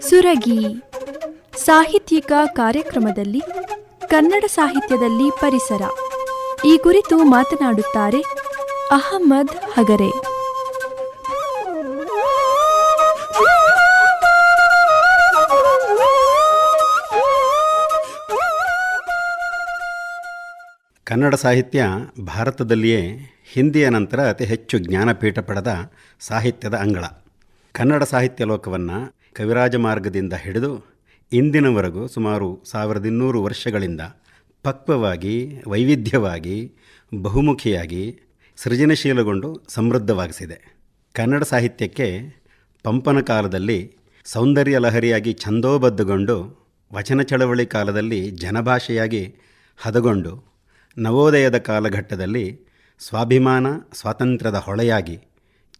ಸುರಗಿ ಸಾಹಿತ್ಯಿಕ ಕಾರ್ಯಕ್ರಮದಲ್ಲಿ ಕನ್ನಡ ಸಾಹಿತ್ಯದಲ್ಲಿ ಪರಿಸರ. ಈ ಕುರಿತು ಮಾತನಾಡುತ್ತಾರೆ ಅಹಮ್ಮದ್ ಹಗರೆ. ಕನ್ನಡ ಸಾಹಿತ್ಯ ಭಾರತದಲ್ಲಿಯೇ ಹಿಂದಿಯ ನಂತರ ಅತಿ ಹೆಚ್ಚು ಜ್ಞಾನಪೀಠ ಪಡೆದ ಸಾಹಿತ್ಯದ ಅಂಗಳ. ಕನ್ನಡ ಸಾಹಿತ್ಯ ಲೋಕವನ್ನು ಕವಿರಾಜ ಮಾರ್ಗದಿಂದ ಹಿಡಿದು ಇಂದಿನವರೆಗೂ ಸುಮಾರು ಸಾವಿರದ ಇನ್ನೂರು ವರ್ಷಗಳಿಂದ ಪಕ್ವವಾಗಿ, ವೈವಿಧ್ಯವಾಗಿ, ಬಹುಮುಖಿಯಾಗಿ ಸೃಜನಶೀಲಗೊಂಡು ಸಮೃದ್ಧವಾಗಿಸಿದೆ. ಕನ್ನಡ ಸಾಹಿತ್ಯಕ್ಕೆ ಪಂಪನ ಕಾಲದಲ್ಲಿ ಸೌಂದರ್ಯ ಲಹರಿಯಾಗಿ ಛಂದೋಬದ್ಧಗೊಂಡು ವಚನ ಚಳವಳಿ ಕಾಲದಲ್ಲಿ ಜನಭಾಷೆಯಾಗಿ ಹದಗೊಂಡು ನವೋದಯದ ಕಾಲಘಟ್ಟದಲ್ಲಿ ಸ್ವಾಭಿಮಾನ, ಸ್ವಾತಂತ್ರ್ಯದ ಹೊಳೆಯಾಗಿ,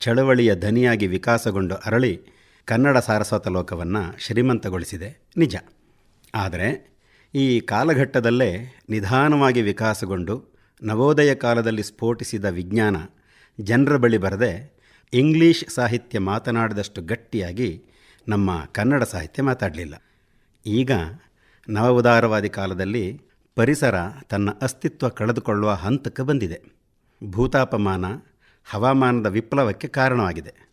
ಚಳವಳಿಯ ಧನಿಯಾಗಿ ವಿಕಾಸಗೊಂಡು ಅರಳಿ ಕನ್ನಡ ಸಾರಸ್ವತ ಲೋಕವನ್ನು ಶ್ರೀಮಂತಗೊಳಿಸಿದೆ ನಿಜ. ಆದರೆ ಈ ಕಾಲಘಟ್ಟದಲ್ಲೇ ನಿಧಾನವಾಗಿ ವಿಕಾಸಗೊಂಡು ನವೋದಯ ಕಾಲದಲ್ಲಿ ಸ್ಫೋಟಿಸಿದ ವಿಜ್ಞಾನ ಜನರ ಬಳಿ ಬರದೆ ಇಂಗ್ಲೀಷ್ ಸಾಹಿತ್ಯ ಮಾತನಾಡಿದಷ್ಟು ಗಟ್ಟಿಯಾಗಿ ನಮ್ಮ ಕನ್ನಡ ಸಾಹಿತ್ಯ ಮಾತಾಡಲಿಲ್ಲ. ಈಗ ನವ ಉದಾರವಾದಿ ಕಾಲದಲ್ಲಿ ಪರಿಸರ ತನ್ನ ಅಸ್ತಿತ್ವ ಕಳೆದುಕೊಳ್ಳುವ ಹಂತಕ್ಕೆ ಬಂದಿದೆ. ಭೂತಾಪಮಾನ ಹವಾಮಾನದ ವಿಪ್ಲವಕ್ಕೆ ಕಾರಣವಾಗಿದೆ.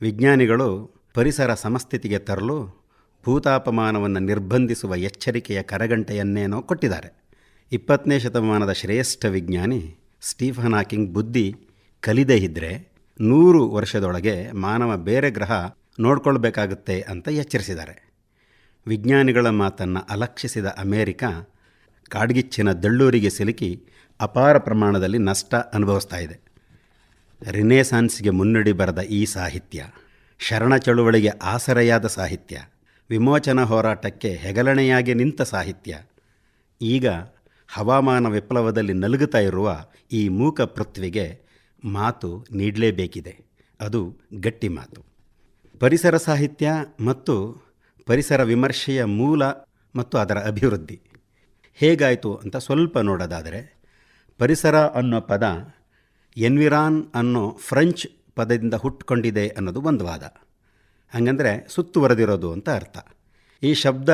ವಿಜ್ಞಾನಿಗಳು ಪರಿಸರ ಸಮಸ್ಥಿತಿಗೆ ತರಲು ಭೂತಾಪಮಾನವನ್ನು ನಿರ್ಬಂಧಿಸುವ ಎಚ್ಚರಿಕೆಯ ಕರಗಂಟೆಯನ್ನೇನೋ ಕೊಟ್ಟಿದ್ದಾರೆ. ಇಪ್ಪತ್ತನೇ ಶತಮಾನದ ಶ್ರೇಷ್ಠ ವಿಜ್ಞಾನಿ ಸ್ಟೀಫನ್ ಹಾಕಿಂಗ್ ಬುದ್ಧಿ ಕಲಿದೇ ಇದ್ದರೆ ನೂರು ವರ್ಷದೊಳಗೆ ಮಾನವ ಬೇರೆ ಗ್ರಹ ನೋಡ್ಕೊಳ್ಬೇಕಾಗುತ್ತೆ ಅಂತ ಎಚ್ಚರಿಸಿದ್ದಾರೆ. ವಿಜ್ಞಾನಿಗಳ ಮಾತನ್ನು ಅಲಕ್ಷಿಸಿದ ಅಮೇರಿಕ ಕಾಡ್ಗಿಚ್ಚಿನ ದಳ್ಳೂರಿಗೆ ಸಿಲುಕಿ ಅಪಾರ ಪ್ರಮಾಣದಲ್ಲಿ ನಷ್ಟ ಅನುಭವಿಸ್ತಾ ಇದೆ. ರಿನೇಸಾನ್ಸ್ಗೆ ಮುನ್ನುಡಿ ಬರೆದ ಈ ಸಾಹಿತ್ಯ, ಶರಣ ಚಳುವಳಿಗೆ ಆಸರೆಯಾದ ಸಾಹಿತ್ಯ, ವಿಮೋಚನಾ ಹೋರಾಟಕ್ಕೆ ಹೆಗಲಣೆಯಾಗಿ ನಿಂತ ಸಾಹಿತ್ಯ, ಈಗ ಹವಾಮಾನ ವಿಪ್ಲವದಲ್ಲಿ ನಲುಗುತ್ತಾ ಇರುವ ಈ ಮೂಕ ಪೃಥ್ವಿಗೆ ಮಾತು ನೀಡಲೇಬೇಕಿದೆ. ಅದು ಗಟ್ಟಿ ಮಾತು. ಪರಿಸರ ಸಾಹಿತ್ಯ ಮತ್ತು ಪರಿಸರ ವಿಮರ್ಶೆಯ ಮೂಲ ಮತ್ತು ಅದರ ಅಭಿವೃದ್ಧಿ. ಹೇಗಾಯಿತು ಅಂತ ಸ್ವಲ್ಪ ನೋಡೋದಾದರೆ ಪರಿಸರ ಅನ್ನೋ ಪದ ಎನ್ವಿರಾನ್ ಅನ್ನೋ ಫ್ರೆಂಚ್ ಪದದಿಂದ ಹುಟ್ಟುಕೊಂಡಿದೆ ಅನ್ನೋದು ಒಂದು ವಾದ. ಹಾಗಂದರೆ ಸುತ್ತುವರೆದಿರೋದು ಅಂತ ಅರ್ಥ. ಈ ಶಬ್ದ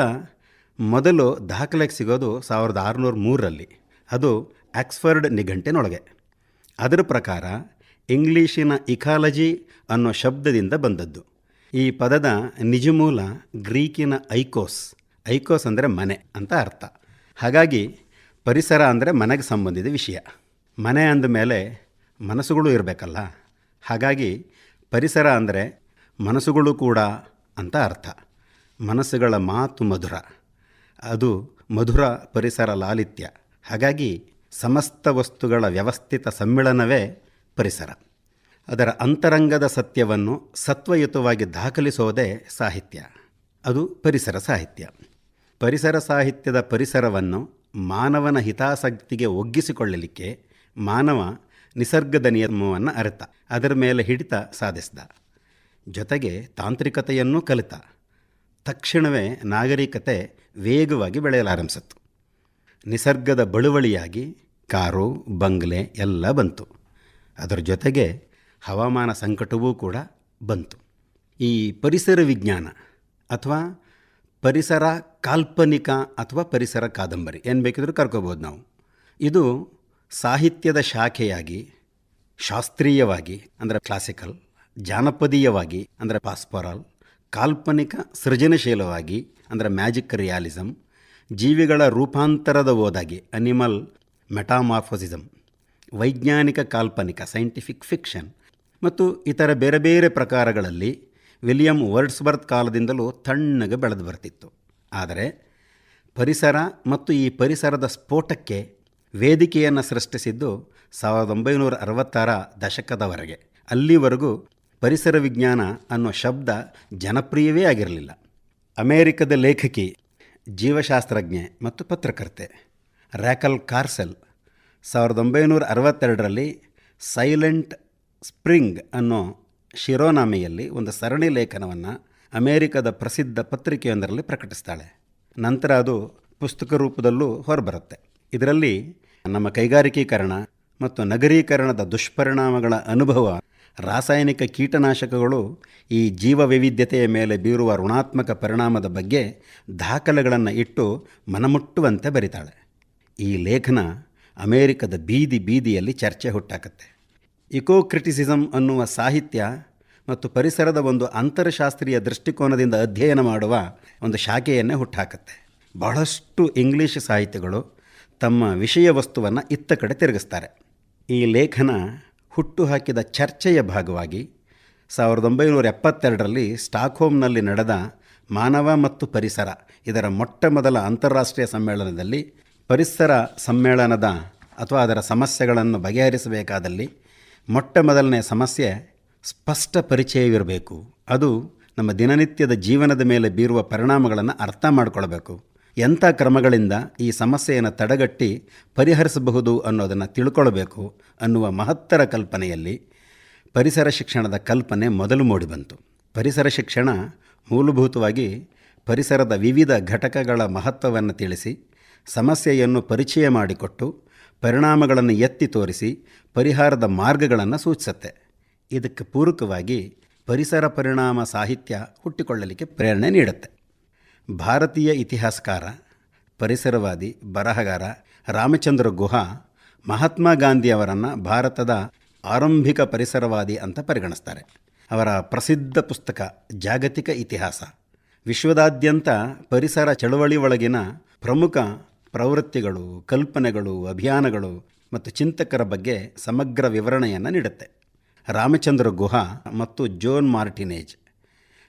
ಮೊದಲು ದಾಖಲೆಗೆ ಸಿಗೋದು ಸಾವಿರದ ಆರುನೂರ ಮೂರರಲ್ಲಿ. ಅದು ಆಕ್ಸ್ಫರ್ಡ್ ನಿಘಂಟಿನೊಳಗೆ. ಅದರ ಪ್ರಕಾರ ಇಂಗ್ಲೀಷಿನ ಇಕಾಲಜಿ ಅನ್ನೋ ಶಬ್ದದಿಂದ ಬಂದದ್ದು. ಈ ಪದದ ನಿಜಮೂಲ ಗ್ರೀಕಿನ ಐಕೋಸ್. ಐಕೋಸ್ ಅಂದರೆ ಮನೆ ಅಂತ ಅರ್ಥ. ಹಾಗಾಗಿ ಪರಿಸರ ಅಂದರೆ ಮನೆಗೆ ಸಂಬಂಧಿತ ವಿಷಯ. ಮನೆ ಅಂದ ಮೇಲೆ ಮನಸ್ಸುಗಳು ಇರಬೇಕಲ್ಲ. ಹಾಗಾಗಿ ಪರಿಸರ ಅಂದರೆ ಮನಸ್ಸುಗಳು ಕೂಡ ಅಂತ ಅರ್ಥ. ಮನಸ್ಸುಗಳ ಮಾತು ಮಧುರ. ಅದು ಮಧುರ ಪರಿಸರ ಲಾಲಿತ್ಯ. ಹಾಗಾಗಿ ಸಮಸ್ತ ವಸ್ತುಗಳ ವ್ಯವಸ್ಥಿತ ಸಮ್ಮಿಳನವೇ ಪರಿಸರ. ಅದರ ಅಂತರಂಗದ ಸತ್ಯವನ್ನು ಸತ್ವಯುತವಾಗಿ ದಾಖಲಿಸೋದೇ ಸಾಹಿತ್ಯ. ಅದು ಪರಿಸರ ಸಾಹಿತ್ಯ. ಪರಿಸರ ಸಾಹಿತ್ಯದ ಪರಿಸರವನ್ನು ಮಾನವನ ಹಿತಾಸಕ್ತಿಗೆ ಒಗ್ಗಿಸಿಕೊಳ್ಳಲಿಕ್ಕೆ ಮಾನವ ನಿಸರ್ಗದ ನಿಯಮವನ್ನು ಅರಿತ, ಅದರ ಮೇಲೆ ಹಿಡಿತ ಸಾಧಿಸಿದ. ಜೊತೆಗೆ ತಾಂತ್ರಿಕತೆಯನ್ನೂ ಕಲಿತ. ತಕ್ಷಣವೇ ನಾಗರಿಕತೆ ವೇಗವಾಗಿ ಬೆಳೆಯಲಾರಂಭಿಸಿತು. ನಿಸರ್ಗದ ಬಳುವಳಿಯಾಗಿ ಕಾರು, ಬಂಗ್ಲೆ ಎಲ್ಲ ಬಂತು. ಅದರ ಜೊತೆಗೆ ಹವಾಮಾನ ಸಂಕಟವೂ ಕೂಡ ಬಂತು. ಈ ಪರಿಸರ ವಿಜ್ಞಾನ ಅಥವಾ ಪರಿಸರ ಕಾಲ್ಪನಿಕ ಅಥವಾ ಪರಿಸರ ಕಾದಂಬರಿ. ಏನು ಬೇಕಿದ್ರೂ ಕರ್ಕೋಬೋದು ನಾವು. ಇದು ಸಾಹಿತ್ಯದ ಶಾಖೆಯಾಗಿ, ಶಾಸ್ತ್ರೀಯವಾಗಿ, ಅಂದರೆ ಕ್ಲಾಸಿಕಲ್ ಜಾನಪದೀಯವಾಗಿ, ಅಂದರೆ ಪಾಸ್ಪರಲ್ ಕಾಲ್ಪನಿಕ ಸೃಜನಶೀಲವಾಗಿ, ಅಂದರೆ ಮ್ಯಾಜಿಕ್ ರಿಯಾಲಿಸಮ್ ಜೀವಿಗಳ ರೂಪಾಂತರದ ಓದಾಗಿ ಅನಿಮಲ್ ಮೆಟಾಮಾರ್ಫೋಸಿಸಮ್ ವೈಜ್ಞಾನಿಕ ಕಾಲ್ಪನಿಕ ಸೈಂಟಿಫಿಕ್ ಫಿಕ್ಷನ್ ಮತ್ತು ಇತರ ಬೇರೆ ಬೇರೆ ಪ್ರಕಾರಗಳಲ್ಲಿ ವಿಲಿಯಂ ವರ್ಡ್ಸ್ಬರ್ತ್ ಕಾಲದಿಂದಲೂ ತಣ್ಣಗೆ ಬೆಳೆದು ಬರ್ತಿತ್ತು. ಆದರೆ ಪರಿಸರ ಮತ್ತು ಈ ಪರಿಸರದ ಸ್ಫೋಟಕ್ಕೆ ವೇದಿಕೆಯನ್ನು ಸೃಷ್ಟಿಸಿದ್ದು ಸಾವಿರದ ಒಂಬೈನೂರ ಅರವತ್ತಾರ ದಶಕದವರೆಗೆ. ಅಲ್ಲಿವರೆಗೂ ಪರಿಸರ ವಿಜ್ಞಾನ ಅನ್ನೋ ಶಬ್ದ ಜನಪ್ರಿಯವೇ ಆಗಿರಲಿಲ್ಲ. ಅಮೇರಿಕದ ಲೇಖಕಿ, ಜೀವಶಾಸ್ತ್ರಜ್ಞೆ ಮತ್ತು ಪತ್ರಕರ್ತೆ ರ್ಯಾಕಲ್ ಕಾರ್ಸೆಲ್ ಸಾವಿರದ ಒಂಬೈನೂರ ಅರವತ್ತೆರಡರಲ್ಲಿ ಸೈಲೆಂಟ್ ಸ್ಪ್ರಿಂಗ್ ಅನ್ನೋ ಶಿರೋನಾಮೆಯಲ್ಲಿ ಒಂದು ಸರಣಿ ಲೇಖನವನ್ನು ಅಮೇರಿಕದ ಪ್ರಸಿದ್ಧ ಪತ್ರಿಕೆಯೊಂದರಲ್ಲಿ ಪ್ರಕಟಿಸ್ತಾಳೆ. ನಂತರ ಅದು ಪುಸ್ತಕ ರೂಪದಲ್ಲೂ ಹೊರಬರುತ್ತೆ. ಇದರಲ್ಲಿ ನಮ್ಮ ಕೈಗಾರಿಕೀಕರಣ ಮತ್ತು ನಗರೀಕರಣದ ದುಷ್ಪರಿಣಾಮಗಳ ಅನುಭವ, ರಾಸಾಯನಿಕ ಕೀಟನಾಶಕಗಳು ಈ ಜೀವ ವೈವಿಧ್ಯತೆಯ ಮೇಲೆ ಬೀರುವ ಋಣಾತ್ಮಕ ಪರಿಣಾಮದ ಬಗ್ಗೆ ದಾಖಲೆಗಳನ್ನು ಇಟ್ಟು ಮನಮುಟ್ಟುವಂತೆ ಬರಿತಾಳೆ. ಈ ಲೇಖನ ಅಮೇರಿಕದ ಬೀದಿ ಬೀದಿಯಲ್ಲಿ ಚರ್ಚೆ ಹುಟ್ಟಾಕತ್ತೆ. ಇಕೋ ಕ್ರಿಟಿಸಿಸಮ್ ಅನ್ನುವ ಸಾಹಿತ್ಯ ಮತ್ತು ಪರಿಸರದ ಒಂದು ಅಂತರಶಾಸ್ತ್ರೀಯ ದೃಷ್ಟಿಕೋನದಿಂದ ಅಧ್ಯಯನ ಮಾಡುವ ಒಂದು ಶಾಖೆಯನ್ನೇ ಹುಟ್ಟಾಕತ್ತೆ ಬಹಳಷ್ಟು ಇಂಗ್ಲೀಷ್ ಸಾಹಿತ್ಯಗಳು ತಮ್ಮ ವಿಷಯ ವಸ್ತುವನ್ನು ಇತ್ತ ಕಡೆ ತಿರುಗಿಸ್ತಾರೆ. ಈ ಲೇಖನ ಹುಟ್ಟು ಹಾಕಿದ ಚರ್ಚೆಯ ಭಾಗವಾಗಿ ಸಾವಿರದ ಒಂಬೈನೂರ ಎಪ್ಪತ್ತೆರಡರಲ್ಲಿ ಸ್ಟಾಕ್ಹೋಮ್ನಲ್ಲಿ ನಡೆದ ಮಾನವ ಮತ್ತು ಪರಿಸರ ಇದರ ಮೊಟ್ಟ ಮೊದಲ ಅಂತಾರಾಷ್ಟ್ರೀಯ ಸಮ್ಮೇಳನದಲ್ಲಿ ಪರಿಸರ ಸಮ್ಮೇಳನದ ಅಥವಾ ಅದರ ಸಮಸ್ಯೆಗಳನ್ನು ಬಗೆಹರಿಸಬೇಕಾದಲ್ಲಿ ಮೊಟ್ಟ ಮೊದಲನೇ ಸಮಸ್ಯೆ ಸ್ಪಷ್ಟ ಪರಿಚಯವಿರಬೇಕು. ಅದು ನಮ್ಮ ದಿನನಿತ್ಯದ ಜೀವನದ ಮೇಲೆ ಬೀರುವ ಪರಿಣಾಮಗಳನ್ನು ಅರ್ಥ ಮಾಡಿಕೊಳ್ಬೇಕು. ಎಂಥ ಕ್ರಮಗಳಿಂದ ಈ ಸಮಸ್ಯೆಯನ್ನು ತಡೆಗಟ್ಟಿ ಪರಿಹರಿಸಬಹುದು ಅನ್ನೋದನ್ನು ತಿಳ್ಕೊಳ್ಬೇಕು ಅನ್ನುವ ಮಹತ್ತರ ಕಲ್ಪನೆಯಲ್ಲಿ ಪರಿಸರ ಶಿಕ್ಷಣದ ಕಲ್ಪನೆ ಮೊದಲು ಮೂಡಿಬಂತು. ಪರಿಸರ ಶಿಕ್ಷಣ ಮೂಲಭೂತವಾಗಿ ಪರಿಸರದ ವಿವಿಧ ಘಟಕಗಳ ಮಹತ್ವವನ್ನು ತಿಳಿಸಿ ಸಮಸ್ಯೆಯನ್ನು ಪರಿಚಯ ಮಾಡಿಕೊಟ್ಟು ಪರಿಣಾಮಗಳನ್ನು ಎತ್ತಿ ತೋರಿಸಿ ಪರಿಹಾರದ ಮಾರ್ಗಗಳನ್ನು ಸೂಚಿಸುತ್ತೆ. ಇದಕ್ಕೆ ಪೂರಕವಾಗಿ ಪರಿಸರ ಪರಿಣಾಮ ಸಾಹಿತ್ಯ ಹುಟ್ಟಿಕೊಳ್ಳಲಿಕ್ಕೆ ಪ್ರೇರಣೆ ನೀಡುತ್ತೆ. ಭಾರತೀಯ ಇತಿಹಾಸಕಾರ, ಪರಿಸರವಾದಿ, ಬರಹಗಾರ ರಾಮಚಂದ್ರ ಗುಹಾ ಮಹಾತ್ಮ ಗಾಂಧಿಯವರನ್ನು ಭಾರತದ ಆರಂಭಿಕ ಪರಿಸರವಾದಿ ಅಂತ ಪರಿಗಣಿಸ್ತಾರೆ. ಅವರ ಪ್ರಸಿದ್ಧ ಪುಸ್ತಕ ಜಾಗತಿಕ ಇತಿಹಾಸ. ವಿಶ್ವದಾದ್ಯಂತ ಪರಿಸರ ಚಳವಳಿ ಒಳಗಿನ ಪ್ರಮುಖ ಪ್ರವೃತ್ತಿಗಳು, ಕಲ್ಪನೆಗಳು, ಅಭಿಯಾನಗಳು ಮತ್ತು ಚಿಂತಕರ ಬಗ್ಗೆ ಸಮಗ್ರ ವಿವರಣೆಯನ್ನು ನೀಡುತ್ತೆ. ರಾಮಚಂದ್ರ ಗುಹಾ ಮತ್ತು ಜೋನ್ ಮಾರ್ಟಿನೇಜ್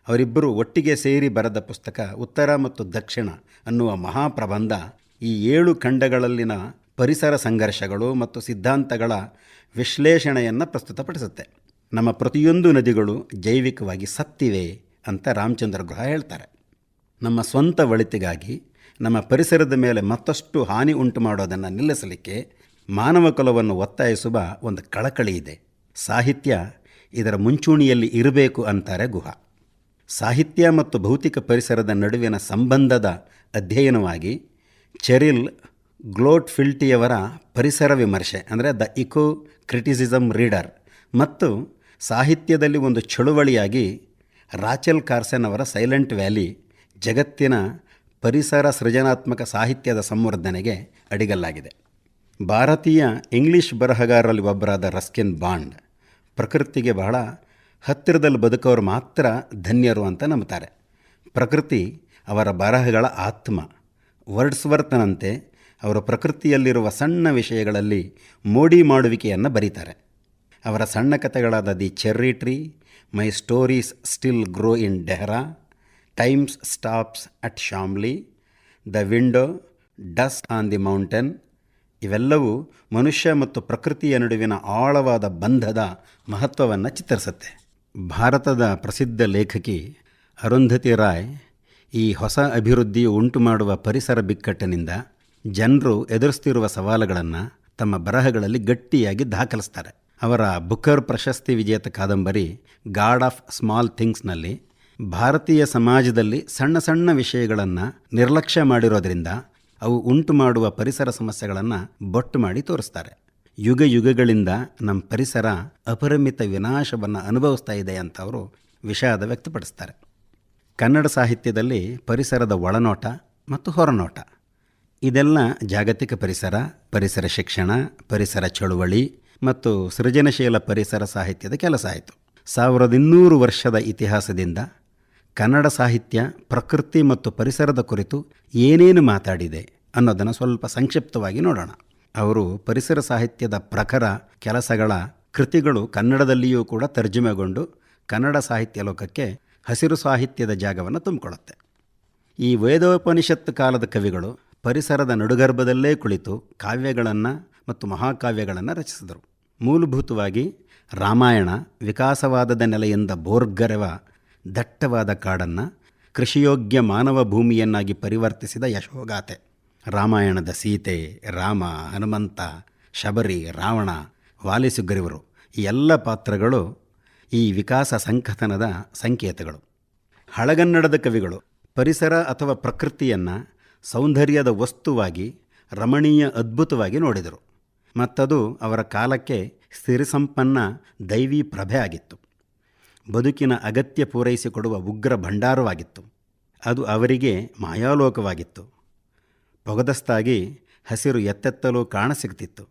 ಅವರಿಬ್ಬರು ಒಟ್ಟಿಗೆ ಸೇರಿ ಬರೆದ ಪುಸ್ತಕ ಉತ್ತರ ಮತ್ತು ದಕ್ಷಿಣ ಅನ್ನುವ ಮಹಾಪ್ರಬಂಧ ಈ ಏಳು ಖಂಡಗಳಲ್ಲಿನ ಪರಿಸರ ಸಂಘರ್ಷಗಳು ಮತ್ತು ಸಿದ್ಧಾಂತಗಳ ವಿಶ್ಲೇಷಣೆಯನ್ನು ಪ್ರಸ್ತುತಪಡಿಸುತ್ತೆ. ನಮ್ಮ ಪ್ರತಿಯೊಂದು ನದಿಗಳು ಜೈವಿಕವಾಗಿ ಸತ್ತಿವೆ ಅಂತ ರಾಮಚಂದ್ರ ಗುಹಾ ಹೇಳ್ತಾರೆ. ನಮ್ಮ ಸ್ವಂತ ಒಳಿತಿಗಾಗಿ ನಮ್ಮ ಪರಿಸರದ ಮೇಲೆ ಮತ್ತಷ್ಟು ಹಾನಿ ಉಂಟು ಮಾಡೋದನ್ನು ನಿಲ್ಲಿಸಲಿಕ್ಕೆ ಮಾನವ ಕುಲವನ್ನು ಒತ್ತಾಯಿಸುವ ಒಂದು ಕಳಕಳಿ ಇದೆ. ಸಾಹಿತ್ಯ ಇದರ ಮುಂಚೂಣಿಯಲ್ಲಿ ಇರಬೇಕು ಅಂತಾರೆ ಗುಹ. ಸಾಹಿತ್ಯ ಮತ್ತು ಭೌತಿಕ ಪರಿಸರದ ನಡುವಿನ ಸಂಬಂಧದ ಅಧ್ಯಯನವಾಗಿ ಚೆರಿಲ್ ಗ್ಲೋಟ್ ಫಿಲ್ಟಿಯವರ ಪರಿಸರ ವಿಮರ್ಶೆ, ಅಂದರೆ ದ ಇಕೋ ಕ್ರಿಟಿಸಿಸಮ್ ರೀಡರ್, ಮತ್ತು ಸಾಹಿತ್ಯದಲ್ಲಿ ಒಂದು ಚಳುವಳಿಯಾಗಿ ರಾಚೆಲ್ ಕಾರ್ಸನ್ ಅವರ ಸೈಲೆಂಟ್ ವ್ಯಾಲಿ ಜಗತ್ತಿನ ಪರಿಸರ ಸೃಜನಾತ್ಮಕ ಸಾಹಿತ್ಯದ ಸಂವರ್ಧನೆಗೆ ಅಡಿಗಲ್ಲಾಗಿದೆ. ಭಾರತೀಯ ಇಂಗ್ಲಿಷ್ ಬರಹಗಾರರಲ್ಲಿ ಒಬ್ಬರಾದ ರಸ್ಕಿನ್ ಬಾಂಡ್ ಪ್ರಕೃತಿಗೆ ಬಹಳ ಹತ್ತಿರದಲ್ಲಿ ಬದುಕೋರು ಮಾತ್ರ ಧನ್ಯರು ಅಂತ ನಂಬುತ್ತಾರೆ. ಪ್ರಕೃತಿ ಅವರ ಬರಹಗಳ ಆತ್ಮ ವರ್ಡ್ಸ್ವರ್ತನಂತೆ ಅವರು ಪ್ರಕೃತಿಯಲ್ಲಿರುವ ಸಣ್ಣ ವಿಷಯಗಳಲ್ಲಿ ಮೋಡಿ ಮಾಡುವಿಕೆಯನ್ನು ಬರೀತಾರೆ. ಅವರ ಸಣ್ಣ ಕಥೆಗಳಾದ the cherry tree, my stories still grow in Dehra times stops at Shamli, the window dust on the mountain, ಇವೆಲ್ಲವೂ ಮನುಷ್ಯ ಮತ್ತು ಪ್ರಕೃತಿಯ ನಡುವಿನ ಆಳವಾದ ಬಂಧದ ಮಹತ್ವವನ್ನು ಚಿತ್ರಿಸುತ್ತೆ ಭಾರತದ ಪ್ರಸಿದ್ಧ ಲೇಖಕಿ ಅರುಂಧತಿ ರಾಯ್ ಈ ಹೊಸ ಅಭಿವೃದ್ಧಿಯು ಉಂಟು ಮಾಡುವ ಪರಿಸರ ಬಿಕ್ಕಟ್ಟಿನಿಂದ ಜನರು ಎದುರಿಸ್ತಿರುವ ಸವಾಲುಗಳನ್ನು ತಮ್ಮ ಬರಹಗಳಲ್ಲಿ ಗಟ್ಟಿಯಾಗಿ ದಾಖಲಿಸ್ತಾರೆ. ಅವರ ಬುಕರ್ ಪ್ರಶಸ್ತಿ ವಿಜೇತ ಕಾದಂಬರಿ ಗಾಡ್ ಆಫ್ ಸ್ಮಾಲ್ ಥಿಂಗ್ಸ್ನಲ್ಲಿ ಭಾರತೀಯ ಸಮಾಜದಲ್ಲಿ ಸಣ್ಣ ಸಣ್ಣ ವಿಷಯಗಳನ್ನು ನಿರ್ಲಕ್ಷ್ಯ ಮಾಡಿರೋದರಿಂದ ಅವು ಉಂಟು ಮಾಡುವ ಪರಿಸರ ಸಮಸ್ಯೆಗಳನ್ನು ಬೊಟ್ಟು ಮಾಡಿ ತೋರಿಸ್ತಾರೆ. ಯುಗ ಯುಗಗಳಿಂದ ನಮ್ಮ ಪರಿಸರ ಅಪರಿಮಿತ ವಿನಾಶವನ್ನು ಅನುಭವಿಸ್ತಾ ಇದೆ ಅಂತ ಅವರು ವಿಷಾದ ವ್ಯಕ್ತಪಡಿಸ್ತಾರೆ. ಕನ್ನಡ ಸಾಹಿತ್ಯದಲ್ಲಿ ಪರಿಸರದ ಒಳನೋಟ ಮತ್ತು ಹೊರನೋಟ. ಇದೆಲ್ಲ ಜಾಗತಿಕ ಪರಿಸರ ಪರಿಸರ ಶಿಕ್ಷಣ, ಪರಿಸರ ಚಳುವಳಿ ಮತ್ತು ಸೃಜನಶೀಲ ಪರಿಸರ ಸಾಹಿತ್ಯದ ಕೆಲಸ ಆಯಿತು. ಸಾವಿರದ ಇನ್ನೂರು ವರ್ಷದ ಇತಿಹಾಸದಿಂದ ಕನ್ನಡ ಸಾಹಿತ್ಯ, ಪ್ರಕೃತಿ ಮತ್ತು ಪರಿಸರದ ಕುರಿತು ಏನೇನು ಮಾತಾಡಿದೆ ಅನ್ನೋದನ್ನು ಸ್ವಲ್ಪ ಸಂಕ್ಷಿಪ್ತವಾಗಿ ನೋಡೋಣ. ಅವರು ಪರಿಸರ ಸಾಹಿತ್ಯದ ಪ್ರಖರ ಕೆಲಸಗಳ ಕೃತಿಗಳು ಕನ್ನಡದಲ್ಲಿಯೂ ಕೂಡ ತರ್ಜುಮೆಗೊಂಡು ಕನ್ನಡ ಸಾಹಿತ್ಯ ಲೋಕಕ್ಕೆ ಹಸಿರು ಸಾಹಿತ್ಯದ ಜಾಗವನ್ನು ತುಂಬಿಕೊಳ್ಳುತ್ತೆ. ಈ ವೇದೋಪನಿಷತ್ತು ಕಾಲದ ಕವಿಗಳು ಪರಿಸರದ ನಡುಗರ್ಭದಲ್ಲೇ ಕುಳಿತು ಕಾವ್ಯಗಳನ್ನು ಮತ್ತು ಮಹಾಕಾವ್ಯಗಳನ್ನು ರಚಿಸಿದರು. ಮೂಲಭೂತವಾಗಿ ರಾಮಾಯಣ ವಿಕಾಸವಾದದ ನೆಲೆಯಿಂದ ಬೋರ್ಗರೆವ ದಟ್ಟವಾದ ಕಾಡನ್ನು ಕೃಷಿಯೋಗ್ಯ ಮಾನವ ಭೂಮಿಯನ್ನಾಗಿ ಪರಿವರ್ತಿಸಿದ ಯಶೋಗಾಥೆ. ರಾಮಾಯಣದ ಸೀತೆ, ರಾಮ, ಹನುಮಂತ, ಶಬರಿ, ರಾವಣ, ವಾಲಿಸುಗ್ರೀವರು ಈ ಎಲ್ಲ ಪಾತ್ರಗಳು ಈ ವಿಕಾಸ ಸಂಕಥನದ ಸಂಕೇತಗಳು. ಹಳಗನ್ನಡದ ಕವಿಗಳು ಪರಿಸರ ಅಥವಾ ಪ್ರಕೃತಿಯನ್ನು ಸೌಂದರ್ಯದ ವಸ್ತುವಾಗಿ, ರಮಣೀಯ ಅದ್ಭುತವಾಗಿ ನೋಡಿದರು. ಮತ್ತದು ಅವರ ಕಾಲಕ್ಕೆ ಸ್ಥಿರಸಂಪನ್ನ ದೈವಿ ಪ್ರಭೆ ಆಗಿತ್ತು. ಬದುಕಿನ ಅಗತ್ಯ ಪೂರೈಸಿಕೊಡುವ ಉಗ್ರ ಭಂಡಾರವಾಗಿತ್ತು. ಅದು ಅವರಿಗೆ ಮಾಯಾಲೋಕವಾಗಿತ್ತು. ಪೊಗದಸ್ತಾಗಿ ಹಸಿರು ಎತ್ತೆತ್ತಲು ಕಾಣಸಿಗ್ತಿತ್ತು